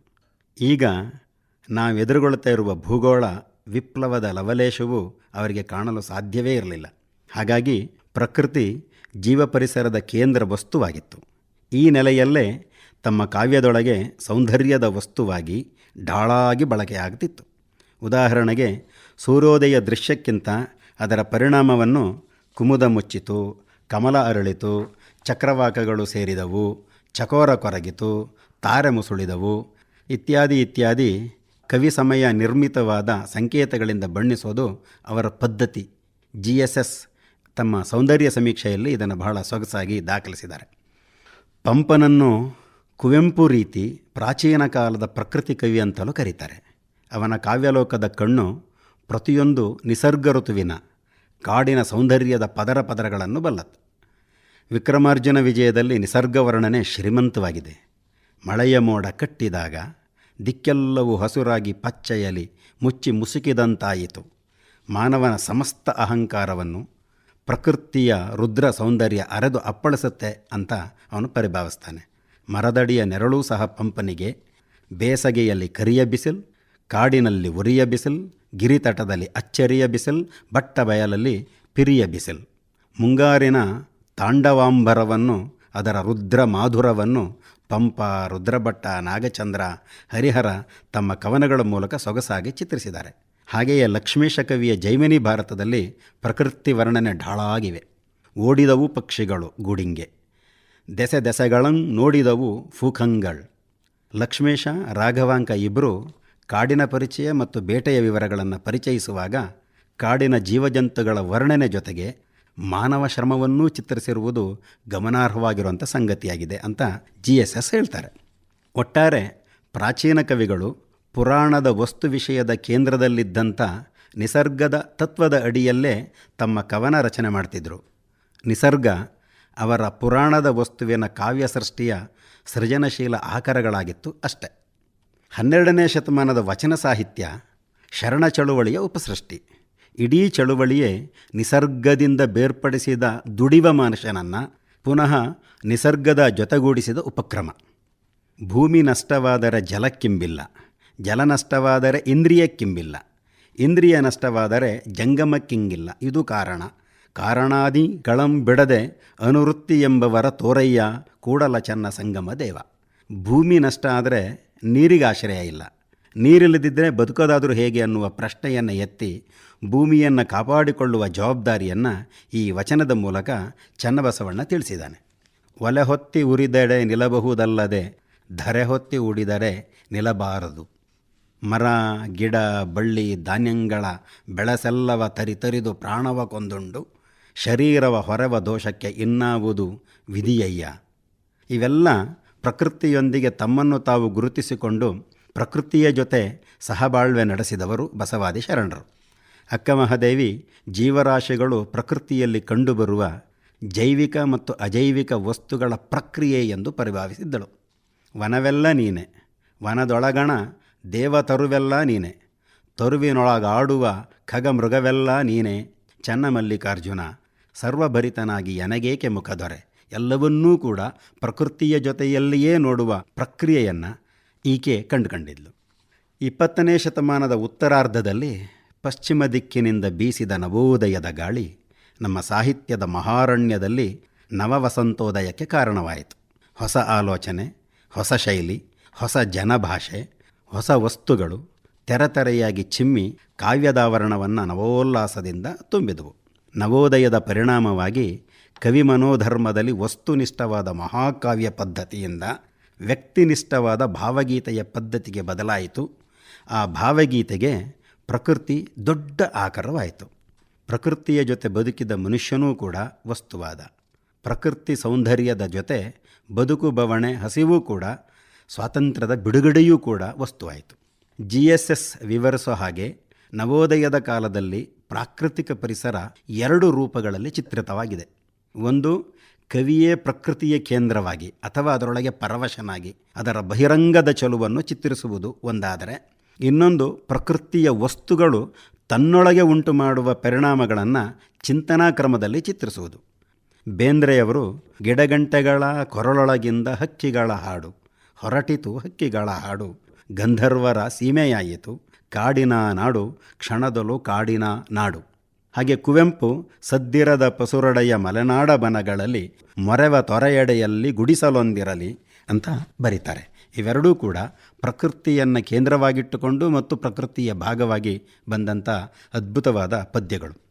ಈಗ ನಾವೆದುರುಗೊಳ್ತಾ ಇರುವ ಭೂಗೋಳ ವಿಪ್ಲವದ ಲವಲೇಶವು ಅವರಿಗೆ ಕಾಣಲು ಸಾಧ್ಯವೇ ಇರಲಿಲ್ಲ. ಹಾಗಾಗಿ ಪ್ರಕೃತಿ ಜೀವ ಪರಿಸರದ ಕೇಂದ್ರ ವಸ್ತುವಾಗಿತ್ತು. ಈ ನೆಲೆಯಲ್ಲೇ ತಮ್ಮ ಕಾವ್ಯದೊಳಗೆ ಸೌಂದರ್ಯದ ವಸ್ತುವಾಗಿ ಢಾಳಾಗಿ ಬಳಕೆಯಾಗುತ್ತಿತ್ತು ಉದಾಹರಣೆಗೆ ಸೂರ್ಯೋದಯ ದೃಶ್ಯಕ್ಕಿಂತ ಅದರ ಪರಿಣಾಮವನ್ನು ಕುಮುದ ಮುಚ್ಚಿತು, ಕಮಲ ಅರಳಿತು, ಚಕ್ರವಾಕಗಳು ಸೇರಿದವು, ಚಕೋರ ಕೊರಗಿತು, ತಾರೆ ಮುಸುಳಿದವು ಇತ್ಯಾದಿ ಇತ್ಯಾದಿ ಕವಿ ಸಮಯ ನಿರ್ಮಿತವಾದ ಸಂಕೇತಗಳಿಂದ ಬಣ್ಣಿಸೋದು ಅವರ ಪದ್ಧತಿ. ಜಿ ಎಸ್ ಎಸ್ ತಮ್ಮ ಸೌಂದರ್ಯ ಸಮೀಕ್ಷೆಯಲ್ಲಿ ಇದನ್ನು ಬಹಳ ಸೊಗಸಾಗಿ ದಾಖಲಿಸಿದ್ದಾರೆ. ಪಂಪನನ್ನು ಕುವೆಂಪು ರೀತಿ ಪ್ರಾಚೀನ ಕಾಲದ ಪ್ರಕೃತಿ ಕವಿ ಅಂತಲೂ ಕರೀತಾರೆ. ಅವನ ಕಾವ್ಯಲೋಕದ ಕಣ್ಣು ಪ್ರತಿಯೊಂದು ನಿಸರ್ಗ ಋತುವಿನ ಕಾಡಿನ ಸೌಂದರ್ಯದ ಪದರ ಪದರಗಳನ್ನು ಬಲ್ಲತ್ ವಿಕ್ರಮಾರ್ಜುನ ವಿಜಯದಲ್ಲಿ ನಿಸರ್ಗ ವರ್ಣನೆ ಶ್ರೀಮಂತವಾಗಿದೆ. ಮಳೆಯ ಮೋಡ ಕಟ್ಟಿದಾಗ ದಿಕ್ಕೆಲ್ಲವೂ ಹಸುರಾಗಿ ಪಚ್ಚೆಯಲಿ ಮುಚ್ಚಿ ಮುಸುಕಿದಂತಾಯಿತು. ಮಾನವನ ಸಮಸ್ತ ಅಹಂಕಾರವನ್ನು ಪ್ರಕೃತಿಯ ರುದ್ರ ಸೌಂದರ್ಯ ಅರೆದು ಅಪ್ಪಳಿಸುತ್ತೆ ಅಂತ ಅವನು ಪರಿಭಾವಿಸ್ತಾನೆ. ಮರದಡಿಯ ನೆರಳೂ ಸಹ ಪಂಪನಿಗೆ ಬೇಸಗೆಯಲ್ಲಿ ಕರಿಯ ಬಿಸಿಲು ಕಾಡಿನಲ್ಲಿ ಉರಿಯ ಬಿಸಿಲ್, ಗಿರಿತಟದಲ್ಲಿ ಅಚ್ಚರಿಯ ಬಿಸಿಲ್, ಬಟ್ಟ ಬಯಲಲ್ಲಿ ಪಿರಿಯ ಬಿಸಿಲ್. ಮುಂಗಾರಿನ ತಾಂಡವಾಂಬರವನ್ನು, ಅದರ ರುದ್ರ ಮಾಧುರವನ್ನು ಪಂಪ, ರುದ್ರಭಟ್ಟ, ನಾಗಚಂದ್ರ, ಹರಿಹರ ತಮ್ಮ ಕವನಗಳ ಮೂಲಕ ಸೊಗಸಾಗಿ ಚಿತ್ರಿಸಿದ್ದಾರೆ. ಹಾಗೆಯೇ ಲಕ್ಷ್ಮೀಶ ಕವಿಯ ಜೈಮಿನಿ ಭಾರತದಲ್ಲಿ ಪ್ರಕೃತಿ ವರ್ಣನೆ ಢಾಳಾಗಿವೆ. ಓಡಿದವು ಪಕ್ಷಿಗಳು ಗೂಡಿಂಗೆ. ದೆಸೆ ದೆಸೆಗಳಂ ನೋಡಿದವು ಫೂಖಂಗಳ್ ಲಕ್ಷ್ಮೇಶ, ರಾಘವಾಂಕ ಇಬ್ಬರು ಕಾಡಿನ ಪರಿಚಯ ಮತ್ತು ಬೇಟೆಯ ವಿವರಗಳನ್ನು ಪರಿಚಯಿಸುವಾಗ ಕಾಡಿನ ಜೀವಜಂತುಗಳ ವರ್ಣನೆ ಜೊತೆಗೆ ಮಾನವ ಶ್ರಮವನ್ನೂ ಚಿತ್ರಿಸಿರುವುದು ಗಮನಾರ್ಹವಾಗಿರುವಂಥ ಸಂಗತಿಯಾಗಿದೆ ಅಂತ ಜಿ ಎಸ್ ಎಸ್ ಹೇಳ್ತಾರೆ. ಒಟ್ಟಾರೆ ಪ್ರಾಚೀನ ಕವಿಗಳು ಪುರಾಣದ ವಸ್ತು ವಿಷಯದ ಕೇಂದ್ರದಲ್ಲಿದ್ದಂಥ ನಿಸರ್ಗದ ತತ್ವದ ಅಡಿಯಲ್ಲೇ ತಮ್ಮ ಕವನ ರಚನೆ ಮಾಡ್ತಿದ್ರು. ನಿಸರ್ಗ ಅವರ ಪುರಾಣದ ವಸ್ತುವಿನ ಕಾವ್ಯ ಸೃಷ್ಟಿಯ ಸೃಜನಶೀಲ ಆಕರಗಳಾಗಿತ್ತು ಅಷ್ಟೆ. ಹನ್ನೆರಡನೇ ಶತಮಾನದ ವಚನ ಸಾಹಿತ್ಯ ಶರಣ ಚಳುವಳಿಯ ಉಪಸೃಷ್ಟಿ. ಇಡೀ ಚಳುವಳಿಯೇ ನಿಸರ್ಗದಿಂದ ಬೇರ್ಪಡಿಸಿದ ದುಡಿವ ಮನುಷ್ಯನನ್ನು ಪುನಃ ನಿಸರ್ಗದ ಜೊತೆಗೂಡಿಸಿದ ಉಪಕ್ರಮ. ಭೂಮಿ ನಷ್ಟವಾದರೆ ಜಲಕ್ಕಿಂಬಿಲ್ಲ, ಜಲ ನಷ್ಟವಾದರೆ ಇಂದ್ರಿಯಕ್ಕಿಂಬಿಲ್ಲ, ಇಂದ್ರಿಯ ನಷ್ಟವಾದರೆ ಜಂಗಮಕ್ಕಿಂಗಿಲ್ಲ. ಇದು ಕಾರಣ. ಕಾರಣಾದಿಗಳಂ ಬಿಡದೆ ಅನುವೃತ್ತಿ ಎಂಬವರ ತೋರಯ್ಯ ಕೂಡಲ ಚನ್ನ ಸಂಗಮ ದೇವ. ಭೂಮಿ ನಷ್ಟ ಆದರೆ ನೀರಿಗೆ ಆಶ್ರಯ ಇಲ್ಲ. ನೀರಿಲ್ಲದಿದ್ದರೆ ಬದುಕೋದಾದರೂ ಹೇಗೆ ಅನ್ನುವ ಪ್ರಶ್ನೆಯನ್ನು ಎತ್ತಿ ಭೂಮಿಯನ್ನು ಕಾಪಾಡಿಕೊಳ್ಳುವ ಜವಾಬ್ದಾರಿಯನ್ನು ಈ ವಚನದ ಮೂಲಕ ಚನ್ನಬಸವಣ್ಣ ತಿಳಿಸಿದ್ದಾನೆ. ಒಲೆ ಹೊತ್ತಿ ಉರಿದೆಡೆ ನಿಲ್ಲಬಹುದಲ್ಲದೆ, ಧರೆ ಹೊತ್ತಿ ಉಡಿದರೆ ನಿಲ್ಲಬಾರದು. ಮರ, ಗಿಡ, ಬಳ್ಳಿ, ಧಾನ್ಯಗಳ ಬೆಳಸೆಲ್ಲವ ತರಿತರಿದು ಪ್ರಾಣವ ಕೊಂದುಂಡು, ಶರೀರವ ಹೊರವ ದೋಷಕ್ಕೆ ಇನ್ನಾವುದು ವಿಧಿಯಯ್ಯ. ಇವೆಲ್ಲ ಪ್ರಕೃತಿಯೊಂದಿಗೆ ತಮ್ಮನ್ನು ತಾವು ಗುರುತಿಸಿಕೊಂಡು ಪ್ರಕೃತಿಯ ಜೊತೆ ಸಹಬಾಳ್ವೆ ನಡೆಸಿದವರು ಬಸವಾದಿ ಶರಣರು. ಅಕ್ಕಮಹಾದೇವಿ ಜೀವರಾಶಿಗಳು ಪ್ರಕೃತಿಯಲ್ಲಿ ಕಂಡುಬರುವ ಜೈವಿಕ ಮತ್ತು ಅಜೈವಿಕ ವಸ್ತುಗಳ ಪ್ರಕ್ರಿಯೆ ಎಂದು ಪರಿಭಾವಿಸಿದ್ದಳು. ವನವೆಲ್ಲ ನೀನೆ, ವನದೊಳಗಣ ದೇವತರುವೆಲ್ಲ ನೀನೆ, ತರುವಿನೊಳಗಾಡುವ ಖಗಮೃಗವೆಲ್ಲ ನೀನೆ ಚನ್ನಮಲ್ಲಿಕಾರ್ಜುನ ಸರ್ವಭರಿತನಾಗಿ ಎನಗೇಕೆ ಮುಖದೊರೆ ಎಲ್ಲವನ್ನೂ ಕೂಡ ಪ್ರಕೃತಿಯ ಜೊತೆಯಲ್ಲಿಯೇ ನೋಡುವ ಪ್ರಕ್ರಿಯೆಯನ್ನು ಈಕೆ ಕಂಡುಕೊಂಡಿದ್ಲು. ಇಪ್ಪತ್ತನೇ ಶತಮಾನದ ಉತ್ತರಾರ್ಧದಲ್ಲಿ ಪಶ್ಚಿಮ ದಿಕ್ಕಿನಿಂದ ಬೀಸಿದ ನವೋದಯದ ಗಾಳಿ ನಮ್ಮ ಸಾಹಿತ್ಯದ ಮಹಾರಣ್ಯದಲ್ಲಿ ನವವಸಂತೋದಯಕ್ಕೆ ಕಾರಣವಾಯಿತು. ಹೊಸ ಆಲೋಚನೆ, ಹೊಸ ಶೈಲಿ, ಹೊಸ ಜನಭಾಷೆ, ಹೊಸ ವಸ್ತುಗಳು ತೆರೆತೆರೆಯಾಗಿ ಚಿಮ್ಮಿ ಕಾವ್ಯದಾವರಣವನ್ನು ನವೋಲ್ಲಾಸದಿಂದ ತುಂಬಿದವು. ನವೋದಯದ ಪರಿಣಾಮವಾಗಿ ಕವಿ ಮನೋಧರ್ಮದಲ್ಲಿ ವಸ್ತುನಿಷ್ಠವಾದ ಮಹಾಕಾವ್ಯ ಪದ್ಧತಿಯಿಂದ ವ್ಯಕ್ತಿನಿಷ್ಠವಾದ ಭಾವಗೀತೆಯ ಪದ್ಧತಿಗೆ ಬದಲಾಯಿತು. ಆ ಭಾವಗೀತೆಗೆ ಪ್ರಕೃತಿ ದೊಡ್ಡ ಆಕರವಾಯಿತು. ಪ್ರಕೃತಿಯ ಜೊತೆ ಬದುಕಿದ ಮನುಷ್ಯನೂ ಕೂಡ ವಸ್ತುವಾದ. ಪ್ರಕೃತಿ ಸೌಂದರ್ಯದ ಜೊತೆ ಬದುಕು ಬವಣೆ ಹಸಿವು ಕೂಡ, ಸ್ವಾತಂತ್ರ್ಯದ ಬಿಡುಗಡೆಯೂ ಕೂಡ ವಸ್ತುವಾಯಿತು. ಜಿ ಎಸ್ ಎಸ್ ವಿವರಿಸೋ ಹಾಗೆ ನವೋದಯದ ಕಾಲದಲ್ಲಿ ಪ್ರಾಕೃತಿಕ ಪರಿಸರ ಎರಡು ರೂಪಗಳಲ್ಲಿ ಚಿತ್ರಿತವಾಗಿದೆ. ಒಂದು ಕವಿಯೇ ಪ್ರಕೃತಿಯ ಕೇಂದ್ರವಾಗಿ ಅಥವಾ ಅದರೊಳಗೆ ಪರವಶನಾಗಿ ಅದರ ಬಹಿರಂಗದ ಚಲುವನ್ನು ಚಿತ್ರಿಸುವುದು ಒಂದಾದರೆ, ಇನ್ನೊಂದು ಪ್ರಕೃತಿಯ ವಸ್ತುಗಳು ತನ್ನೊಳಗೆ ಉಂಟು ಮಾಡುವ ಪರಿಣಾಮಗಳನ್ನು ಚಿಂತನಾ ಕ್ರಮದಲ್ಲಿ ಚಿತ್ರಿಸುವುದು ಬೇಂದ್ರೆಯವರು ಗಿಡಗಂಟೆಗಳ ಕೊರಳೊಳಗಿಂದ ಹಕ್ಕಿಗಳ ಹಾಡು, ಹೊರಟಿತು ಹಕ್ಕಿಗಳ ಹಾಡು, ಗಂಧರ್ವರ ಸೀಮೆಯಾಯಿತು, ಕಾಡಿನ ನಾಡು ಕ್ಷಣದಲು ಕಾಡಿನ ನಾಡು. ಹಾಗೆ ಕುವೆಂಪು ಸದ್ದಿರದ ಪಸುರಡೆಯ ಮಲೆನಾಡ ಬನಗಳಲ್ಲಿ ಮೊರೆವ ತೊರೆಯಡೆಯಲ್ಲಿ ಗುಡಿಸಲೊಂದಿರಲಿ ಅಂತ ಬರೀತಾರೆ. ಇವೆರಡೂ ಕೂಡ ಪ್ರಕೃತಿಯನ್ನು ಕೇಂದ್ರವಾಗಿಟ್ಟುಕೊಂಡು ಮತ್ತು ಪ್ರಕೃತಿಯ ಭಾಗವಾಗಿ ಬಂದಂಥ ಅದ್ಭುತವಾದ ಪದ್ಯಗಳು.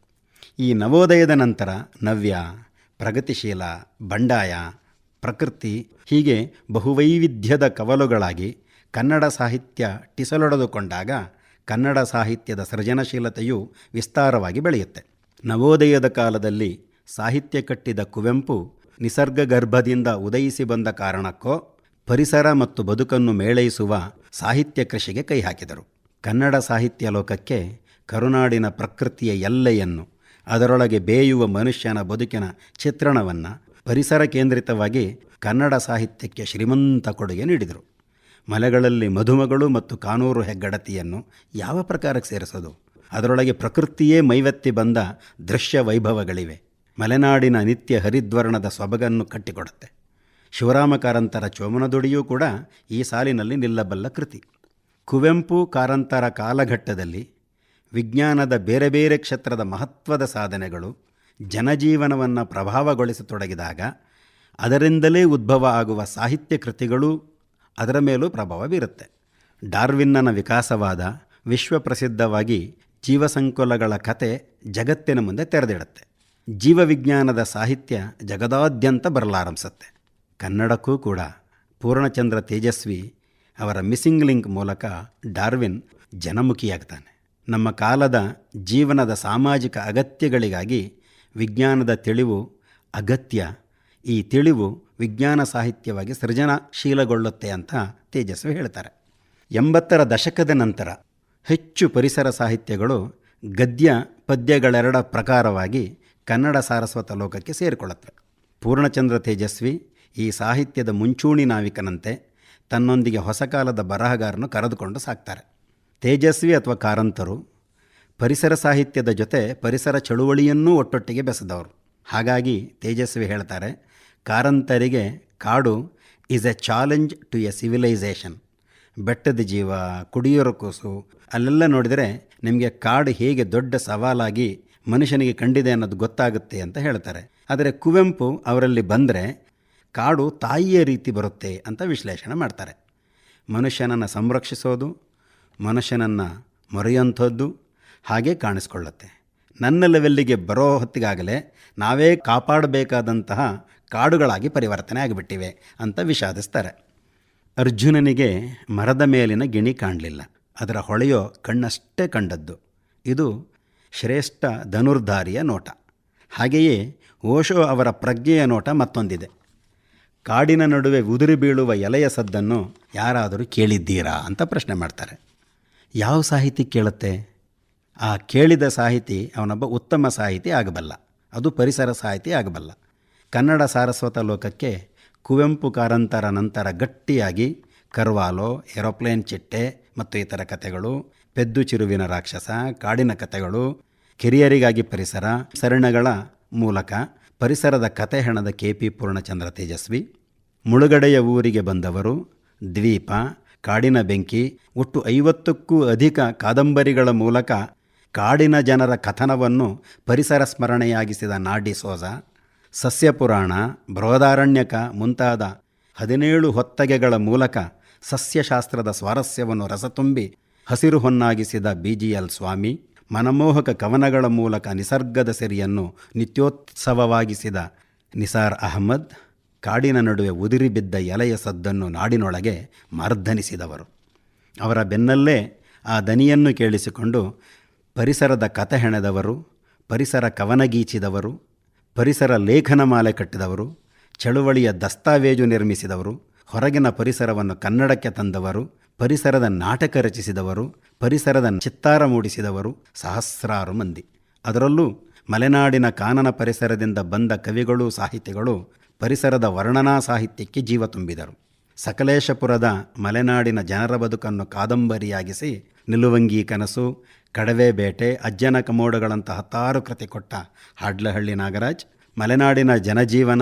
ಈ ನವೋದಯದ ನಂತರ ನವ್ಯ, ಪ್ರಗತಿಶೀಲ, ಬಂಡಾಯ, ಪ್ರಕೃತಿ ಹೀಗೆ ಬಹುವೈವಿಧ್ಯದ ಕವಲುಗಳಾಗಿ ಕನ್ನಡ ಸಾಹಿತ್ಯ ಟಿಸಲೊಡೆದುಕೊಂಡಾಗ ಕನ್ನಡ ಸಾಹಿತ್ಯದ ಸೃಜನಶೀಲತೆಯು ವಿಸ್ತಾರವಾಗಿ ಬೆಳೆಯುತ್ತೆ. ನವೋದಯದ ಕಾಲದಲ್ಲಿ ಸಾಹಿತ್ಯ ಕಟ್ಟಿದ ಕುವೆಂಪು ನಿಸರ್ಗ ಗರ್ಭದಿಂದ ಉದಯಿಸಿ ಬಂದ ಕಾರಣಕ್ಕೋ ಪರಿಸರ ಮತ್ತು ಬದುಕನ್ನು ಮೇಳೈಸುವ ಸಾಹಿತ್ಯ ಕೃಷಿಗೆ ಕೈ ಹಾಕಿದರು. ಕನ್ನಡ ಸಾಹಿತ್ಯ ಲೋಕಕ್ಕೆ ಕರುನಾಡಿನ ಪ್ರಕೃತಿಯ ಎಲ್ಲೆಯನ್ನು, ಅದರೊಳಗೆ ಬೇಯುವ ಮನುಷ್ಯನ ಬದುಕಿನ ಚಿತ್ರಣವನ್ನು ಪರಿಸರ ಕೇಂದ್ರಿತವಾಗಿ ಕನ್ನಡ ಸಾಹಿತ್ಯಕ್ಕೆ ಶ್ರೀಮಂತ ಕೊಡುಗೆ ನೀಡಿದರು. ಮಲೆಗಳಲ್ಲಿ ಮಧುಮಗಳು ಮತ್ತು ಕಾನೂರು ಹೆಗ್ಗಡತಿಯನ್ನು ಯಾವ ಪ್ರಕಾರಕ್ಕೆ ಸೇರಿಸೋದು? ಅದರೊಳಗೆ ಪ್ರಕೃತಿಯೇ ಮೈವೆತ್ತಿ ಬಂದ ದೃಶ್ಯ ವೈಭವಗಳಿವೆ. ಮಲೆನಾಡಿನ ನಿತ್ಯ ಹರಿದ್ವರ್ಣದ ಸೊಬಗನ್ನು ಕಟ್ಟಿಕೊಡುತ್ತೆ. ಶಿವರಾಮ ಕಾರಂತರ ಚೋಮನದುಡಿಯೂ ಕೂಡ ಈ ಸಾಲಿನಲ್ಲಿ ನಿಲ್ಲಬಲ್ಲ ಕೃತಿ. ಕುವೆಂಪು ಕಾರಂತರ ಕಾಲಘಟ್ಟದಲ್ಲಿ ವಿಜ್ಞಾನದ ಬೇರೆ ಬೇರೆ ಕ್ಷೇತ್ರದ ಮಹತ್ವದ ಸಾಧನೆಗಳು ಜನಜೀವನವನ್ನು ಪ್ರಭಾವಗೊಳಿಸತೊಡಗಿದಾಗ ಅದರಿಂದಲೇ ಉದ್ಭವ ಆಗುವ ಸಾಹಿತ್ಯ ಕೃತಿಗಳು ಅದರ ಮೇಲೂ ಪ್ರಭಾವ ಬೀರುತ್ತೆ ಡಾರ್ವಿನ್ನನ ವಿಕಾಸವಾದ ವಿಶ್ವಪ್ರಸಿದ್ಧವಾಗಿ ಜೀವಸಂಕುಲಗಳ ಕತೆ ಜಗತ್ತಿನ ಮುಂದೆ ತೆರೆದಿಡುತ್ತೆ. ಜೀವವಿಜ್ಞಾನದ ಸಾಹಿತ್ಯ ಜಗದಾದ್ಯಂತ ಬರಲಾರಂಭಿಸುತ್ತೆ. ಕನ್ನಡಕ್ಕೂ ಕೂಡ ಪೂರ್ಣಚಂದ್ರ ತೇಜಸ್ವಿ ಅವರ ಮಿಸ್ಸಿಂಗ್ ಲಿಂಕ್ ಮೂಲಕ ಡಾರ್ವಿನ್ ಜನಮುಖಿಯಾಗ್ತಾನೆ. ನಮ್ಮ ಕಾಲದ ಜೀವನದ ಸಾಮಾಜಿಕ ಅಗತ್ಯಗಳಿಗಾಗಿ ವಿಜ್ಞಾನದ ತಿಳಿವು ಅಗತ್ಯ. ಈ ತಿಳಿವು ವಿಜ್ಞಾನ ಸಾಹಿತ್ಯವಾಗಿ ಸೃಜನಶೀಲಗೊಳ್ಳುತ್ತೆ ಅಂತ ತೇಜಸ್ವಿ ಹೇಳ್ತಾರೆ. ಎಂಬತ್ತರ ದಶಕದ ನಂತರ ಹೆಚ್ಚು ಪರಿಸರ ಸಾಹಿತ್ಯಗಳು ಗದ್ಯ ಪದ್ಯಗಳೆರಡ ಪ್ರಕಾರವಾಗಿ ಕನ್ನಡ ಸಾರಸ್ವತ ಲೋಕಕ್ಕೆ ಸೇರಿಕೊಳ್ಳುತ್ತವೆ. ಪೂರ್ಣಚಂದ್ರ ತೇಜಸ್ವಿ ಈ ಸಾಹಿತ್ಯದ ಮುಂಚೂಣಿ ನಾವಿಕನಂತೆ ತನ್ನೊಂದಿಗೆ ಹೊಸ ಕಾಲದ ಕರೆದುಕೊಂಡು ಸಾಕ್ತಾರೆ. ತೇಜಸ್ವಿ ಅಥವಾ ಕಾರಂತರು ಪರಿಸರ ಸಾಹಿತ್ಯದ ಜೊತೆ ಪರಿಸರ ಚಳುವಳಿಯನ್ನೂ ಒಟ್ಟೊಟ್ಟಿಗೆ ಬೆಸೆದವರು. ಹಾಗಾಗಿ ತೇಜಸ್ವಿ ಹೇಳ್ತಾರೆ ಕಾರಂತರಿಗೆ ಕಾಡು is a challenge to a civilization ಬೆಟ್ಟದ ಜೀವ, ಕುಡಿಯೋರ ಕೂಸು, ಅಲ್ಲೆಲ್ಲ ನೋಡಿದರೆ ನಿಮಗೆ ಕಾಡು ಹೇಗೆ ದೊಡ್ಡ ಸವಾಲಾಗಿ ಮನುಷ್ಯನಿಗೆ ಕಂಡಿದೆ ಅನ್ನೋದು ಗೊತ್ತಾಗುತ್ತೆ ಅಂತ ಹೇಳ್ತಾರೆ. ಆದರೆ ಕುವೆಂಪು ಅವರಲ್ಲಿ ಬಂದರೆ ಕಾಡು ತಾಯಿಯ ರೀತಿ ಬರುತ್ತೆ ಅಂತ ವಿಶ್ಲೇಷಣೆ ಮಾಡ್ತಾರೆ. ಮನುಷ್ಯನನ್ನು ಸಂರಕ್ಷಿಸೋದು, ಮನುಷ್ಯನನ್ನು ಮರೆಯುವಂಥದ್ದು ಹಾಗೆ ಕಾಣಿಸ್ಕೊಳ್ಳುತ್ತೆ. ನನ್ನ ಲೆವೆಲ್ಲಿಗೆ ಬರೋ ಹೊತ್ತಿಗಾಗಲೇ ನಾವೇ ಕಾಪಾಡಬೇಕಾದಂತಹ ಕಾಡುಗಳಾಗಿ ಪರಿವರ್ತನೆ ಆಗಿಬಿಟ್ಟಿವೆ ಅಂತ ವಿಷಾದಿಸ್ತಾರೆ. ಅರ್ಜುನನಿಗೆ ಮರದ ಮೇಲಿನ ಗಿಣಿ ಕಾಣಲಿಲ್ಲ. ಅದರ ಹೊಳೆಯೋ ಕಣ್ಣಷ್ಟೇ ಕಂಡದ್ದು. ಇದು ಶ್ರೇಷ್ಠ ಧನುರ್ಧಾರಿಯ ನೋಟ. ಹಾಗೆಯೇ ಓಶೋ ಅವರ ಪ್ರಜ್ಞೆಯ ನೋಟ ಮತ್ತೊಂದಿದೆ. ಕಾಡಿನ ನಡುವೆ ಉದುರಿ ಬೀಳುವ ಎಲೆಯ ಸದ್ದನ್ನು ಯಾರಾದರೂ ಕೇಳಿದ್ದೀರಾ ಅಂತ ಪ್ರಶ್ನೆ ಮಾಡ್ತಾರೆ. ಯಾವ ಸಾಹಿತಿ ಕೇಳುತ್ತೆ? ಆ ಕೇಳಿದ ಸಾಹಿತಿ ಅವನೊಬ್ಬ ಉತ್ತಮ ಸಾಹಿತಿ ಆಗಬಲ್ಲ. ಅದು ಪರಿಸರ ಸಾಹಿತಿ ಆಗಬಲ್ಲ. ಕನ್ನಡ ಸಾರಸ್ವತ ಲೋಕಕ್ಕೆ ಕುವೆಂಪು ಕಾರಂತರ ನಂತರ ಗಟ್ಟಿಯಾಗಿ ಕರ್ವಾಲೋ, ಏರೋಪ್ಲೇನ್ ಚಿಟ್ಟೆ ಮತ್ತು ಇತರ ಕಥೆಗಳು, ಪೆದ್ದು ಚಿರುವಿನ ರಾಕ್ಷಸ, ಕಾಡಿನ ಕಥೆಗಳು, ಕಿರಿಯರಿಗಾಗಿ ಪರಿಸರ, ಸರಣಗಳ ಮೂಲಕ ಪರಿಸರದ ಕಥೆ ಹೆಣದ ಕೆ ಪಿ ಪೂರ್ಣಚಂದ್ರ ತೇಜಸ್ವಿ, ಮುಳುಗಡೆಯ ಊರಿಗೆ ಬಂದವರು ದ್ವೀಪ, ಕಾಡಿನ ಬೆಂಕಿ, ಒಟ್ಟು ಐವತ್ತಕ್ಕೂ ಅಧಿಕ ಕಾದಂಬರಿಗಳ ಮೂಲಕ ಕಾಡಿನ ಜನರ ಕಥನವನ್ನು ಪರಿಸರ ಸ್ಮರಣೆಯಾಗಿಸಿದ ನಾಡಿ ಸೋಜ ಸಸ್ಯಪುರಾಣ, ಬೃಹದಾರಣ್ಯಕ ಮುಂತಾದ ಹದಿನೇಳು ಹೊತ್ತಗೆಗಳ ಮೂಲಕ ಸಸ್ಯಶಾಸ್ತ್ರದ ಸ್ವಾರಸ್ಯವನ್ನು ರಸತುಂಬಿ ಹಸಿರು ಹೊನ್ನಾಗಿಸಿದ ಬಿ ಜಿ ಎಲ್ ಸ್ವಾಮಿ, ಮನಮೋಹಕ ಕವನಗಳ ಮೂಲಕ ನಿಸರ್ಗದ ಸಿರಿಯನ್ನು ನಿತ್ಯೋತ್ಸವವಾಗಿಸಿದ ನಿಸಾರ್ ಅಹಮದ್, ಕಾಡಿನ ನಡುವೆ ಉದಿರಿ ಬಿದ್ದ ಎಲೆಯ ಸದ್ದನ್ನು ನಾಡಿನೊಳಗೆ ಮರ್ದನಿಸಿದವರು. ಅವರ ಬೆನ್ನಲ್ಲೇ ಆ ದನಿಯನ್ನು ಕೇಳಿಸಿಕೊಂಡು ಪರಿಸರದ ಕಥೆ ಹೆಣೆದವರು, ಪರಿಸರ ಕವನಗೀಚಿದವರು ಪರಿಸರ ಲೇಖನ ಮಾಲೆ ಕಟ್ಟಿದವರು, ಚಳುವಳಿಯ ದಸ್ತಾವೇಜು ನಿರ್ಮಿಸಿದವರು, ಹೊರಗಿನ ಪರಿಸರವನ್ನು ಕನ್ನಡಕ್ಕೆ ತಂದವರು, ಪರಿಸರದ ನಾಟಕ ರಚಿಸಿದವರು, ಪರಿಸರದ ಚಿತ್ತಾರ ಮೂಡಿಸಿದವರು ಸಹಸ್ರಾರು ಮಂದಿ. ಅದರಲ್ಲೂ ಮಲೆನಾಡಿನ ಕಾನನ ಪರಿಸರದಿಂದ ಬಂದ ಕವಿಗಳು, ಸಾಹಿತಿಗಳು ಪರಿಸರದ ವರ್ಣನಾ ಸಾಹಿತ್ಯಕ್ಕೆ ಜೀವ ತುಂಬಿದರು. ಸಕಲೇಶಪುರದ ಮಲೆನಾಡಿನ ಜನರ ಬದುಕನ್ನು ಕಾದಂಬರಿಯಾಗಿಸಿ ನಿಲುವಂಗಿ ಕನಸು ಕಡವೆ ಬೇಟೆ, ಅಜ್ಜನ ಕಮೋಡಗಳಂತಹ ಹತ್ತಾರು ಕೃತಿ ಕೊಟ್ಟ ಹಾಡ್ಲಹಳ್ಳಿ ನಾಗರಾಜ್, ಮಲೆನಾಡಿನ ಜನಜೀವನ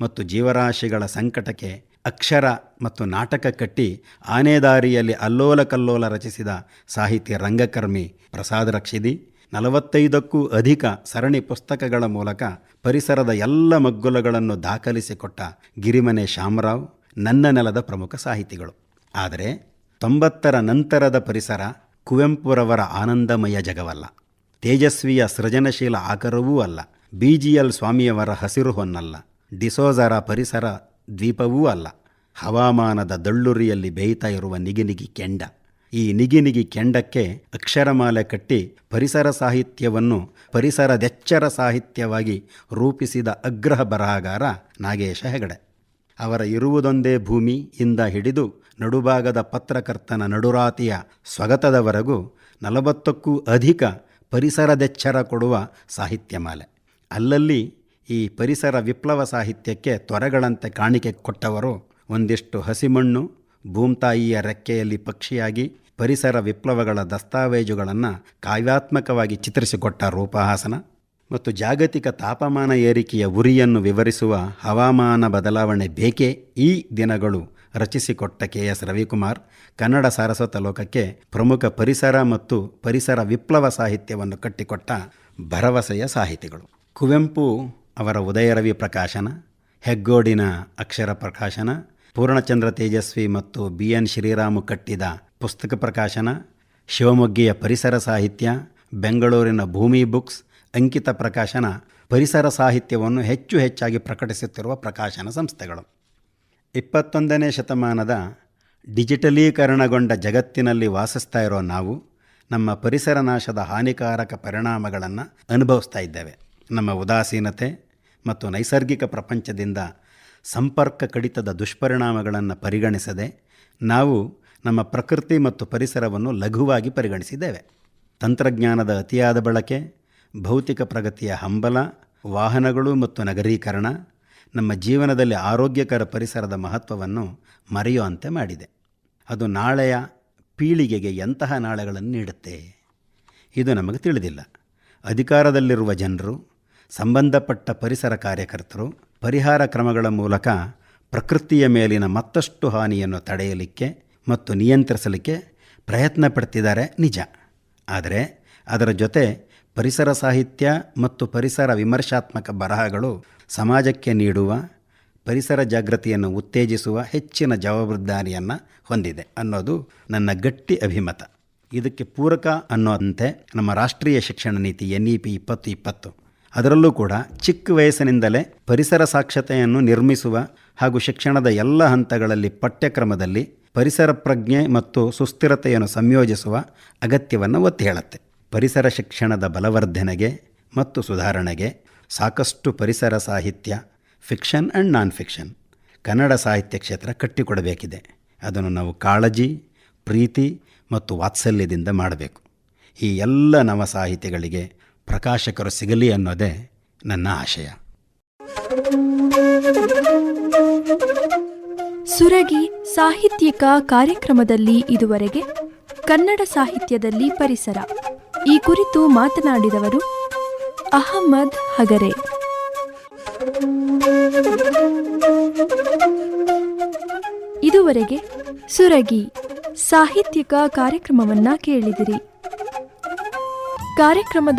ಮತ್ತು ಜೀವರಾಶಿಗಳ ಸಂಕಟಕ್ಕೆ ಅಕ್ಷರ ಮತ್ತು ನಾಟಕ ಕಟ್ಟಿ ಆನೆದಾರಿಯಲ್ಲಿ ಅಲ್ಲೋಲ ಕಲ್ಲೋಲ ರಚಿಸಿದ ಸಾಹಿತ್ಯ ರಂಗಕರ್ಮಿ ಪ್ರಸಾದ್ ರಕ್ಷಿದಿ, ನಲವತ್ತೈದಕ್ಕೂ ಅಧಿಕ ಸರಣಿ ಪುಸ್ತಕಗಳ ಮೂಲಕ ಪರಿಸರದ ಎಲ್ಲ ಮಗ್ಗುಲಗಳನ್ನು ದಾಖಲಿಸಿಕೊಟ್ಟ ಗಿರಿಮನೆ ಶಾಮರಾವ್, ನನ್ನ ನೆಲದ ಪ್ರಮುಖ ಸಾಹಿತಿಗಳು. ಆದರೆ, ತೊಂಬತ್ತರ ನಂತರದ ಪರಿಸರ ಕುವೆಂಪುರವರ ಆನಂದಮಯ ಜಗವಲ್ಲ. ತೇಜಸ್ವಿಯ ಸೃಜನಶೀಲ ಆಕರವೂ ಅಲ್ಲ. ಬಿ ಜಿ ಎಲ್ ಸ್ವಾಮಿಯವರ ಹಸಿರು ಹೊನ್ನಲ್ಲ. ಡಿಸೋಜರ ಪರಿಸರ ದ್ವೀಪವೂ ಅಲ್ಲ. ಹವಾಮಾನದ ದಳ್ಳುರಿಯಲ್ಲಿ ಬೇಯ್ತಾ ಇರುವ ನಿಗಿನಿಗಿ ಕೆಂಡ. ಈ ನಿಗಿನಿಗಿ ಕೆಂಡಕ್ಕೆ ಅಕ್ಷರಮಾಲೆ ಕಟ್ಟಿ ಪರಿಸರ ಸಾಹಿತ್ಯವನ್ನು ಪರಿಸರದೆಚ್ಚರ ಸಾಹಿತ್ಯವಾಗಿ ರೂಪಿಸಿದ ಅಗ್ರಹ ಬರಹಗಾರ ನಾಗೇಶ ಹೆಗಡೆ. ಅವರ ಇರುವುದೊಂದೇ ಭೂಮಿ ಇಂದ ಹಿಡಿದು ನಡುಭಾಗದ ಪತ್ರಕರ್ತನ ನಡುರಾತಿಯ ಸ್ವಗತದವರೆಗೂ ನಲವತ್ತಕ್ಕೂ ಅಧಿಕ ಪರಿಸರದೆಚ್ಚರ ಕೊಡುವ ಸಾಹಿತ್ಯಮಾಲೆ. ಅಲ್ಲಲ್ಲಿ ಈ ಪರಿಸರ ವಿಪ್ಲವ ಸಾಹಿತ್ಯಕ್ಕೆ ತ್ವರೆಗಳಂತೆ ಕಾಣಿಕೆ ಕೊಟ್ಟವರು ಒಂದಿಷ್ಟು ಹಸಿಮಣ್ಣು, ಭೂಮ್ತಾಯಿಯ ರೆಕ್ಕೆಯಲ್ಲಿ ಪಕ್ಷಿಯಾಗಿ ಪರಿಸರ ವಿಪ್ಲವಗಳ ದಸ್ತಾವೇಜುಗಳನ್ನು ಕಾವ್ಯಾತ್ಮಕವಾಗಿ ಚಿತ್ರಿಸಿಕೊಟ್ಟ ರೂಪಹಾಸನ ಮತ್ತು ಜಾಗತಿಕ ತಾಪಮಾನ ಏರಿಕೆಯ ಉರಿಯನ್ನು ವಿವರಿಸುವ ಹವಾಮಾನ ಬದಲಾವಣೆ ಬೇಕೇ ಈ ದಿನಗಳು ರಚಿಸಿಕೊಟ್ಟ ಕೆ ಎಸ್ ರವಿಕುಮಾರ್ ಕನ್ನಡ ಸಾರಸ್ವತ ಲೋಕಕ್ಕೆ ಪ್ರಮುಖ ಪರಿಸರ ಮತ್ತು ಪರಿಸರ ವಿಪ್ಲವ ಸಾಹಿತ್ಯವನ್ನು ಕಟ್ಟಿಕೊಟ್ಟ ಭರವಸೆಯ ಸಾಹಿತಿಗಳು. ಕುವೆಂಪು ಅವರ ಉದಯರವಿ ಪ್ರಕಾಶನ, ಹೆಗ್ಗೋಡಿನ ಅಕ್ಷರ ಪ್ರಕಾಶನ, ಪೂರ್ಣಚಂದ್ರ ತೇಜಸ್ವಿ ಮತ್ತು ಬಿ ಎನ್ ಶ್ರೀರಾಮು ಕಟ್ಟಿದ ಪುಸ್ತಕ ಪ್ರಕಾಶನ, ಶಿವಮೊಗ್ಗಿಯ ಪರಿಸರ ಸಾಹಿತ್ಯ, ಬೆಂಗಳೂರಿನ ಭೂಮಿ ಬುಕ್ಸ್, ಅಂಕಿತ ಪ್ರಕಾಶನ, ಪರಿಸರ ಸಾಹಿತ್ಯವನ್ನು ಹೆಚ್ಚು ಹೆಚ್ಚಾಗಿ ಪ್ರಕಟಿಸುತ್ತಿರುವ ಪ್ರಕಾಶನ ಸಂಸ್ಥೆಗಳು. ಇಪ್ಪತ್ತೊಂದನೇ ಶತಮಾನದ ಡಿಜಿಟಲೀಕರಣಗೊಂಡ ಜಗತ್ತಿನಲ್ಲಿ ವಾಸಿಸ್ತಾ ಇರೋ ನಾವು, ನಮ್ಮ ಪರಿಸರ ನಾಶದ ಹಾನಿಕಾರಕ ಪರಿಣಾಮಗಳನ್ನು ಅನುಭವಿಸ್ತಾ ಇದ್ದೇವೆ. ನಮ್ಮ ಉದಾಸೀನತೆ ಮತ್ತು ನೈಸರ್ಗಿಕ ಪ್ರಪಂಚದಿಂದ ಸಂಪರ್ಕ ಕಡಿತದ ದುಷ್ಪರಿಣಾಮಗಳನ್ನು ಪರಿಗಣಿಸದೆ, ನಾವು ನಮ್ಮ ಪ್ರಕೃತಿ ಮತ್ತು ಪರಿಸರವನ್ನು ಲಘುವಾಗಿ ಪರಿಗಣಿಸಿದ್ದೇವೆ. ತಂತ್ರಜ್ಞಾನದ ಅತಿಯಾದ ಬಳಕೆ, ಭೌತಿಕ ಪ್ರಗತಿಯ ಹಂಬಲ, ವಾಹನಗಳು ಮತ್ತು ನಗರೀಕರಣ ನಮ್ಮ ಜೀವನದಲ್ಲಿ ಆರೋಗ್ಯಕರ ಪರಿಸರದ ಮಹತ್ವವನ್ನು ಮರೆಯುವಂತೆ ಮಾಡಿದೆ. ಅದು ನಾಳೆಯ ಪೀಳಿಗೆಗೆ ಎಂತಹ ನಾಳೆಗಳನ್ನು ನೀಡುತ್ತೆ? ಇದು ನಮಗೆ ತಿಳಿದಿಲ್ಲ. ಅಧಿಕಾರದಲ್ಲಿರುವ ಜನರು, ಸಂಬಂಧಪಟ್ಟ ಪರಿಸರ ಕಾರ್ಯಕರ್ತರು, ಪರಿಹಾರ ಕ್ರಮಗಳ ಮೂಲಕ ಪ್ರಕೃತಿಯ ಮೇಲಿನ ಮತ್ತಷ್ಟು ಹಾನಿಯನ್ನು ತಡೆಯಲಿಕ್ಕೆ ಮತ್ತು ನಿಯಂತ್ರಿಸಲಿಕ್ಕೆ ಪ್ರಯತ್ನ ಪಡ್ತಿದ್ದಾರೆ ನಿಜ. ಆದರೆ ಅದರ ಜೊತೆ ಪರಿಸರ ಸಾಹಿತ್ಯ ಮತ್ತು ಪರಿಸರ ವಿಮರ್ಶಾತ್ಮಕ ಬರಹಗಳು ಸಮಾಜಕ್ಕೆ ನೀಡುವ ಪರಿಸರ ಜಾಗೃತಿಯನ್ನು ಉತ್ತೇಜಿಸುವ ಹೆಚ್ಚಿನ ಜವಾಬ್ದಾರಿಯನ್ನು ಹೊಂದಿದೆ ಅನ್ನೋದು ನನ್ನ ಗಟ್ಟಿ ಅಭಿಮತ. ಇದಕ್ಕೆ ಪೂರಕ ಅನ್ನೋದಂತೆ ನಮ್ಮ ರಾಷ್ಟ್ರೀಯ ಶಿಕ್ಷಣ ನೀತಿ ಎನ್ ಇ ಪಿ ಇಪ್ಪತ್ತು ಇಪ್ಪತ್ತು. ಅದರಲ್ಲೂ ಕೂಡ ಚಿಕ್ಕ ವಯಸ್ಸಿನಿಂದಲೇ ಪರಿಸರ ಸಾಕ್ಷತೆಯನ್ನು ನಿರ್ಮಿಸುವ ಹಾಗೂ ಶಿಕ್ಷಣದ ಎಲ್ಲ ಹಂತಗಳಲ್ಲಿ ಪಠ್ಯಕ್ರಮದಲ್ಲಿ ಪರಿಸರ ಪ್ರಜ್ಞೆ ಮತ್ತು ಸುಸ್ಥಿರತೆಯನ್ನು ಸಂಯೋಜಿಸುವ ಅಗತ್ಯವನ್ನು ಒತ್ತಿ ಹೇಳುತ್ತೆ. ಪರಿಸರ ಶಿಕ್ಷಣದ ಬಲವರ್ಧನೆಗೆ ಮತ್ತು ಸುಧಾರಣೆಗೆ ಸಾಕಷ್ಟು ಪರಿಸರ ಸಾಹಿತ್ಯ fiction and non fiction Kannada ಸಾಹಿತ್ಯ ಕ್ಷೇತ್ರ ಕಟ್ಟಿಕೊಡಬೇಕಿದೆ. ಅದನ್ನು ನಾವು ಕಾಳಜಿ, ಪ್ರೀತಿ ಮತ್ತು ವಾತ್ಸಲ್ಯದಿಂದ ಮಾಡಬೇಕು. ಈ ಎಲ್ಲ ನವ ಸಾಹಿತಿಗಳಿಗೆ ಪ್ರಕಾಶಕರು ಸಿಗಲಿ ಅನ್ನೋದೇ ನನ್ನ ಆಶಯ. ಸುರಗಿ ಸಾಹಿತ್ಯಿಕ ಕಾರ್ಯಕ್ರಮದಲ್ಲಿ ಇದುವರೆಗೆ ಕನ್ನಡ ಸಾಹಿತ್ಯದಲ್ಲಿ ಪರಿಸರ. ಈ ಕುರಿತು ಮಾತನಾಡಿದವರು ಅಹಮ್ಮದ್ ಹಗರೆ. ಇದುವರೆಗೆ ಸುರಗಿ ಸಾಹಿತ್ಯಿಕ ಕಾರ್ಯಕ್ರಮವನ್ನ ಕೇಳಿದಿರಿ. ಕಾರ್ಯಕ್ರಮದ